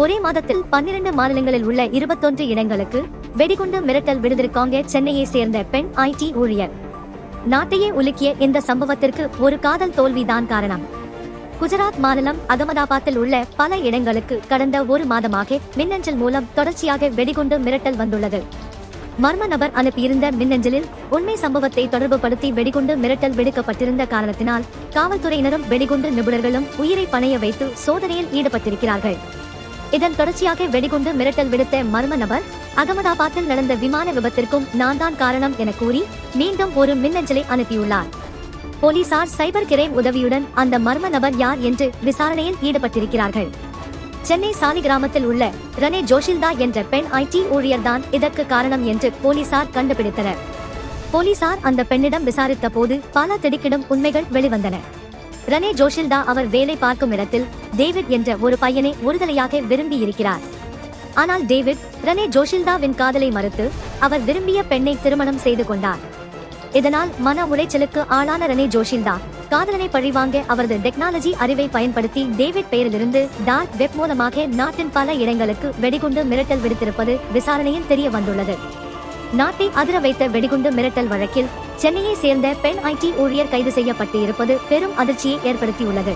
ஒரே மாதத்தில் பன்னிரண்டு மாநிலங்களில் உள்ள இருபத்தொன்று இடங்களுக்கு வெடிகுண்டு மிரட்டல் விடுத்திருக்காங்க சென்னையை சேர்ந்த பெண் ஐடி ஊழியர். நாட்டையே உலுக்கிய இந்த சம்பவத்திற்கு ஒரு காதல் தோல்விதான் காரணம். குஜராத் மாநிலம் அகமதாபாத்தில் உள்ள பல இடங்களுக்கு கடந்த ஒரு மாதமாக மின்னஞ்சல் மூலம் தொடர்ச்சியாக வெடிகுண்டு மிரட்டல் வந்துள்ளது. மர்ம நபர் அனுப்பியிருந்த மின்னஞ்சலில் உண்மை சம்பவத்தை தொடர்புபடுத்தி வெடிகுண்டு மிரட்டல் விடுக்கப்பட்டிருந்த காரணத்தினால் காவல்துறையினரும் வெடிகுண்டு நிபுணர்களும் உயிரை பணைய வைத்து சோதனையில் ஈடுபட்டிருக்கிறார்கள். இதன் தொடர்ச்சியாக வெடிகுண்டு மிரட்டல் விடுத்த மர்ம நபர் அகமதாபாத்தில் நடந்த விமான விபத்திற்கும் நான் தான் காரணம் என கூறி மீண்டும் ஒரு மின்னஞ்சலை அனுப்பியுள்ளார். போலீசார் சைபர் கிரைம் உதவியுடன் அந்த மர்ம நபர் யார் என்று விசாரணையில் ஈடுபட்டிருக்கிறார்கள். சென்னை சாலிகிராமத்தில் உள்ள ரனே ஜோஷில்தா என்ற பெண் ஐடி ஊழியர் தான் இதற்கு காரணம் என்று போலீசார் கண்டுபிடித்தனர். போலீசார் அந்த பெண்ணிடம் விசாரித்த போது பல திடுக்கிடும் உண்மைகள் வெளிவந்தன. ரனே ஜோஷில்தா அவர் வேலை பார்க்கும் இடத்தில் டேவிட் என்ற ஒரு பையனை ஒருதலையாக விரும்பி இருக்கிறார் ஆனால் டேவிட் ரனே ஜோஷில்தாவின் காதலை மறுத்து அவர் விரும்பிய பெண்ணை திருமணம் செய்து கொண்டார். இதனால் மன உளைச்சலுக்கு ஆளான ரனே ஜோஷில்தா காதலனை பழிவாங்க அவரது டெக்னாலஜி அறிவை பயன்படுத்தி டேவிட் பெயரிலிருந்து டார்க் வெப் மூலமாக நாட்டின் பல இடங்களுக்கு வெடிகுண்டு மிரட்டல் விடுத்திருப்பது விசாரணையில் தெரிய வந்துள்ளது. நாட்டை அதிர வைத்த வெடிகுண்டு மிரட்டல் வழக்கில் சென்னையை சேர்ந்த பெண் ஐடி ஊழியர் கைது செய்யப்பட்டு இருப்பது பெரும் அதிர்ச்சியை ஏற்படுத்தியுள்ளது.